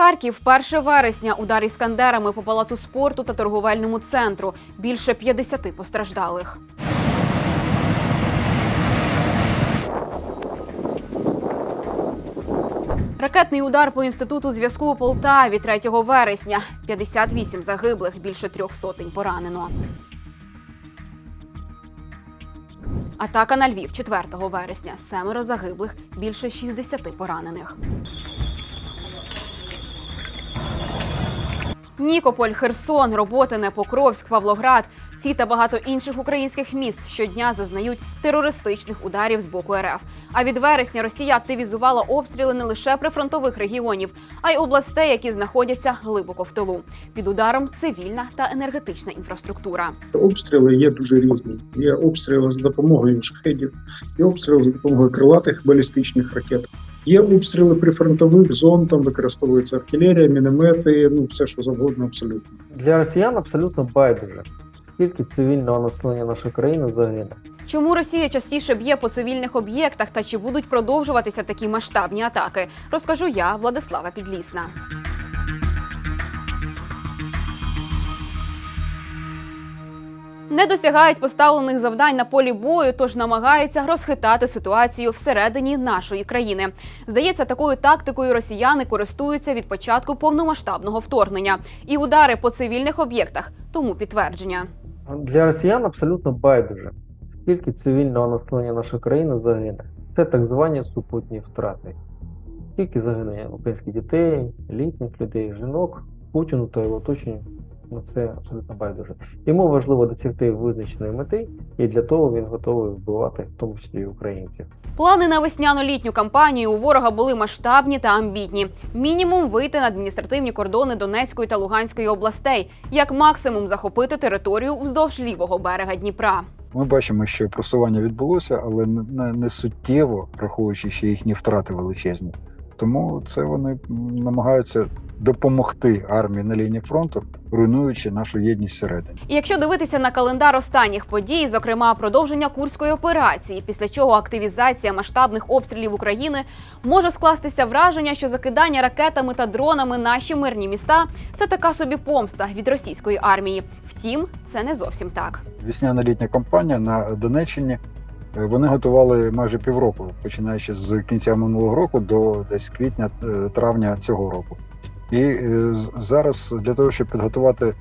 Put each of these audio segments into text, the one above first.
Харків, 1 вересня. Удар іскандерами по палацу спорту та торговельному центру. Більше 50 постраждалих. Ракетний удар по інституту зв'язку у Полтаві 3 вересня. 58 загиблих, більше трьох сотень поранено. Атака на Львів 4 вересня. Семеро загиблих, більше 60 поранених. Нікополь, Херсон, Роботине, Покровськ, Павлоград. Ці та багато інших українських міст щодня зазнають терористичних ударів з боку РФ. А від вересня Росія активізувала обстріли не лише прифронтових регіонів, а й областей, які знаходяться глибоко в тилу. Під ударом цивільна та енергетична інфраструктура. Обстріли є дуже різні. Є обстріли за допомогою шахедів, є обстріли за допомогою крилатих балістичних ракет. Є обстріли прифронтових зон, там використовується артилерія, міномети, ну все що завгодно, абсолютно. Для росіян абсолютно байдуже, скільки цивільного населення нашої країни загине. Чому Росія частіше б'є по цивільних об'єктах та чи будуть продовжуватися такі масштабні атаки? Розкажу я, Владислава Підлісна. Не досягають поставлених завдань на полі бою, тож намагаються розхитати ситуацію всередині нашої країни. Здається, такою тактикою росіяни користуються від початку повномасштабного вторгнення. І удари по цивільних об'єктах тому підтвердження. Для росіян абсолютно байдуже, скільки цивільного населення нашої країни загине. Це так звані супутні втрати. Скільки загине українських дітей, літніх людей, жінок, Путіну та його оточенню на це абсолютно байдуже. Йому важливо досягти визначеної мети, і для того він готовий вбивати, в тому числі і українців. Плани на весняно-літню кампанію у ворога були масштабні та амбітні. Мінімум вийти на адміністративні кордони Донецької та Луганської областей, як максимум захопити територію вздовж лівого берега Дніпра. Ми бачимо, що просування відбулося, але не, не суттєво, враховуючи ще їхні втрати величезні. Тому це вони намагаються допомогти армії на лінії фронту, руйнуючи нашу єдність всередині. І якщо дивитися на календар останніх подій, зокрема продовження курської операції, після чого активізація масштабних обстрілів України, може скластися враження, що закидання ракетами та дронами наші мирні міста це така собі помста від російської армії. Втім, це не зовсім так. Весняна літня кампанія на Донеччині. Е, Вони готували майже півроку, починаючи з кінця минулого року до десь квітня е, травня цього року. І е, зараз для того, щоб підготувати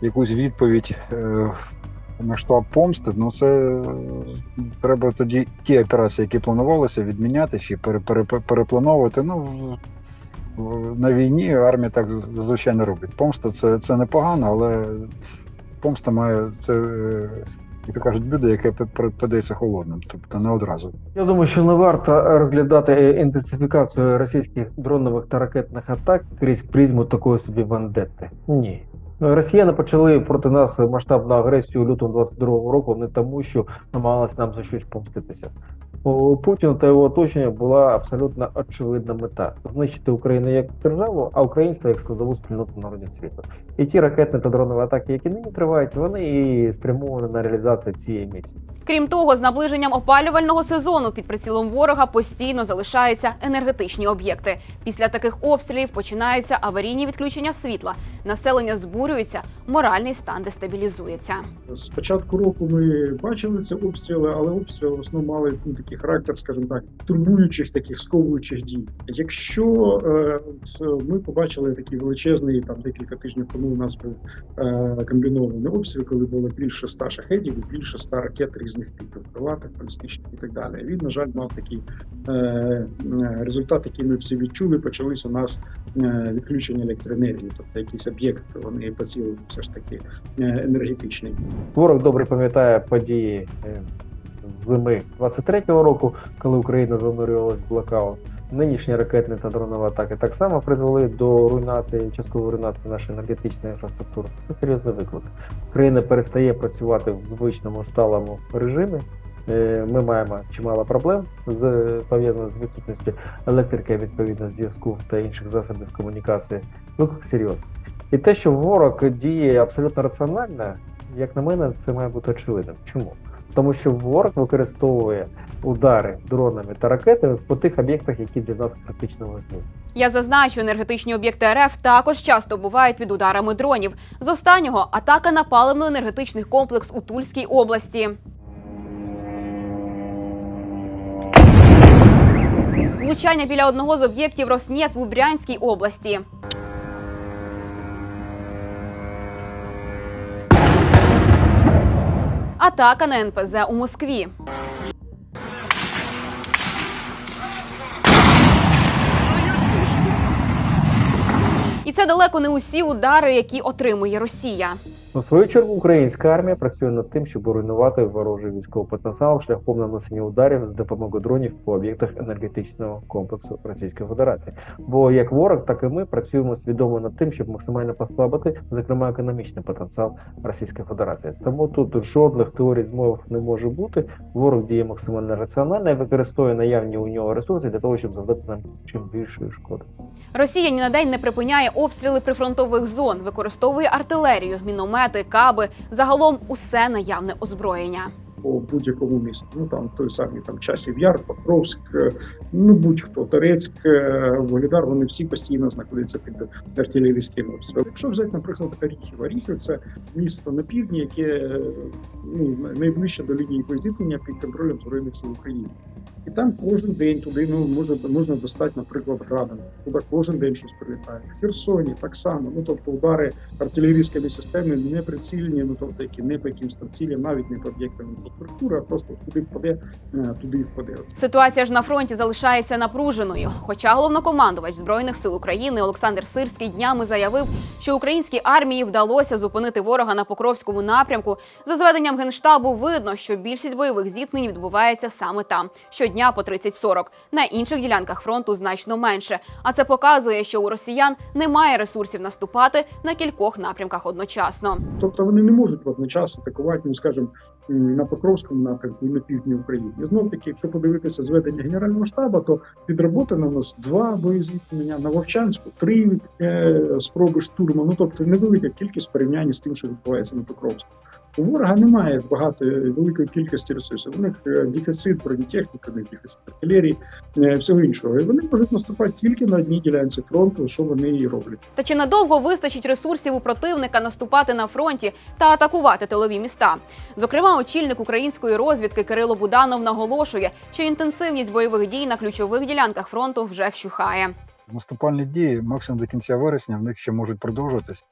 якусь відповідь в масштаб помсти, ну це треба тоді ті операції, які планувалися, відміняти чи пере, пере, переплановувати. Ну на війні армія так зазвичай не робить. Помста це, це непогано, але помста має це, як то кажуть, блюдо, яке подається холодним, тобто не одразу. Я думаю, що не варто розглядати інтенсифікацію російських дронових та ракетних атак крізь призму такої собі вандетти. Ні. Ну, Росіяни почали проти нас масштабну агресію у лютому 22-го року не тому, що намагалися нам за щось помститися. У Путіна та його оточення була абсолютно очевидна мета знищити Україну як державу, а українство як складову спільноту народів світу. І ті ракетні та дронові атаки, які нині тривають, вони і спрямовані на реалізацію цієї місії. Крім того, з наближенням опалювального сезону під прицілом ворога постійно залишаються енергетичні об'єкти. Після таких обстрілів починаються аварійні відключення світла. Населення збурюється, моральний стан дестабілізується. З початку року ми бачили ці обстріли, але обстріли в основному мали ну, такий характер, скажімо так, турбуючих таких сковуючих дій. Якщо е, ми побачили такий величезний там декілька тижнів тому, у нас був е, комбінований обстріл, коли було більше ста шахедів більше ста ракет різних типів, крилатих, балістичних і так далі. Він, на жаль, мав такий е, е, результат, який ми всі відчули. Почались у нас е, відключення електроенергії, тобто якийсь об'єкт вони поцілили все ж таки е, енергетичний. Ворог добре пам'ятає події е, зими 23-го року, коли Україна занурювалась в блокаут. Нинішні ракетні та дронові атаки так само призвели до руйнації, часткової руйнації нашої енергетичної інфраструктури. Це серйозний виклик. Країна перестає працювати в звичному сталому режимі. Е, Ми маємо чимало проблем з пов'язаних з відсутністю електрики, відповідно зв'язку та інших засобів комунікації. Виклик серйозний. І те, що ворог діє абсолютно раціонально, як на мене, це має бути очевидним. Чому? Тому що ворог використовує удари дронами та ракетами по тих об'єктах, які для нас критично важливі. Я зазначу, енергетичні об'єкти РФ також часто бувають під ударами дронів. З останнього атака на паливно-енергетичний комплекс у Тульській області. Влучання біля одного з об'єктів Роснефть в Брянській області. Атака на НПЗ у Москві. І це далеко не усі удари, які отримує Росія. У свою чергу українська армія працює над тим, щоб руйнувати ворожий військовий потенціал шляхом нанесення ударів з допомогою дронів по об'єктах енергетичного комплексу Російської Федерації. Бо як ворог, так і ми працюємо свідомо над тим, щоб максимально послабити, зокрема, економічний потенціал Російської Федерації. Тому тут жодних теорій змов не може бути. Ворог діє максимально раціонально і використовує наявні у нього ресурси для того, щоб завдати нам чим більшої шкоди. Росія ні на день не припиняє обстріли прифронтових зон, використовує артилерію, міномети, каби, загалом усе наявне озброєння. По будь-якому місту. Ну там той самий там часів Яр, Покровськ, е, ну будь-хто Торецьк, е, Волідар, вони всі постійно знаходяться під артилерійським обстрілом. Якщо взяти, наприклад, Оріхів, Оріхів це місто на півдні, яке е, ну найближче до лінії зіткнення під контролем збройних сил України. І там кожен день туди ну можна можна достати, наприклад, градом. Туди кожен день щось прилітає. В Херсоні так само. Ну тобто удари артилерійськими не прицільні, ну тобто які не по якимсь там цілям, навіть не по об'єктам інфраструктури, а просто куди впаде, е, туди і впаде. Ситуація ж на фронті залишається напруженою. Хоча головнокомандувач збройних сил України Олександр Сирський днями заявив, що українській армії вдалося зупинити ворога на Покровському напрямку. За зведенням генштабу видно, що більшість бойових зіткнень відбувається саме там щодня по 30-40. На інших ділянках фронту значно менше. А це показує, що у росіян немає ресурсів наступати на кількох напрямках одночасно. Тобто вони не можуть водночас атакувати, ну скажімо, м, на Покровському напрямку і на півдні України. І знов таки, якщо подивитися зведення генерального штабу, то підроботано у нас два боєзіткнення на Вовчанську, три е, спроби штурму. Ну тобто невелика кількість порівняння з тим, що відбувається на Покровську. У ворога немає багато великої кількості ресурсів. У них е, дефіцит бронетехніки, дефіцит артилерії, е, всього іншого. І вони можуть наступати тільки на одній ділянці фронту, що вони і роблять. Та чи надовго вистачить ресурсів у противника наступати на фронті та атакувати тилові міста? Зокрема, очільник української розвідки Кирило Буданов наголошує, що інтенсивність бойових дій на ключових ділянках фронту вже вщухає. Наступальні дії максимум до кінця вересня в них ще можуть продовжуватись.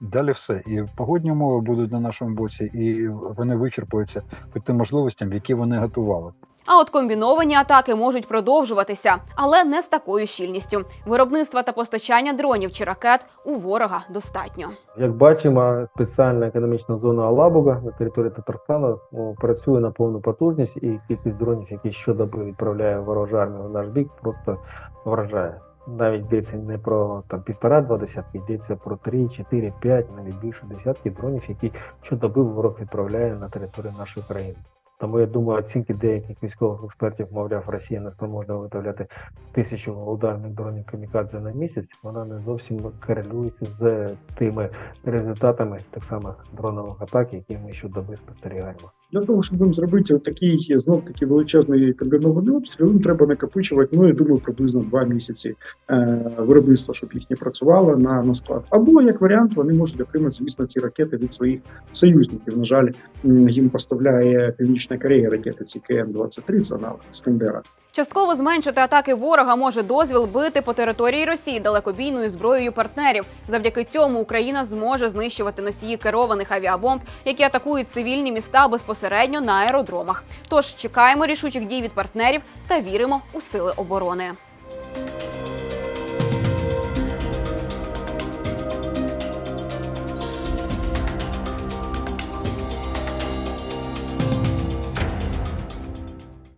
Далі все. І погодні умови будуть на нашому боці, і вони вичерпуються під тим можливостям, які вони готували. А от комбіновані атаки можуть продовжуватися, але не з такою щільністю. Виробництва та постачання дронів чи ракет у ворога достатньо. Як бачимо, спеціальна економічна зона Алабуга на території Татарстану працює на повну потужність, і кількість дронів, які щодоби відправляє ворожа армія в наш бік, просто вражає. Навіть йдеться не про там півтора-два десятки, йдеться про три, чотири, п'ять, навіть більше десятки дронів, які щодоби ворог відправляє на територію нашої країни. Тому я думаю, оцінки деяких військових експертів, мовляв, Росія не спроможна виготовляти тисячу ударних дронів камікадзе на місяць, вона не зовсім корелюється з тими результатами так само дронових атак, які ми щодоби спостерігаємо. Для того, щоб їм зробити такий знов таки величезний комбінований обстріл, їм треба накопичувати, ну я думаю, приблизно два місяці е, виробництва, щоб їх не працювало на, на склад. Або як варіант, вони можуть отримати, звісно, ці ракети від своїх союзників. На жаль, їм поставляє Північна Корея ракети ці КМ-23, це аналог Іскандера. Частково зменшити атаки ворога може дозвіл бити по території Росії далекобійною зброєю партнерів. Завдяки цьому Україна зможе знищувати носії керованих авіабомб, які атакують цивільні міста безпосередньо на аеродромах. Тож чекаємо рішучих дій від партнерів та віримо у сили оборони.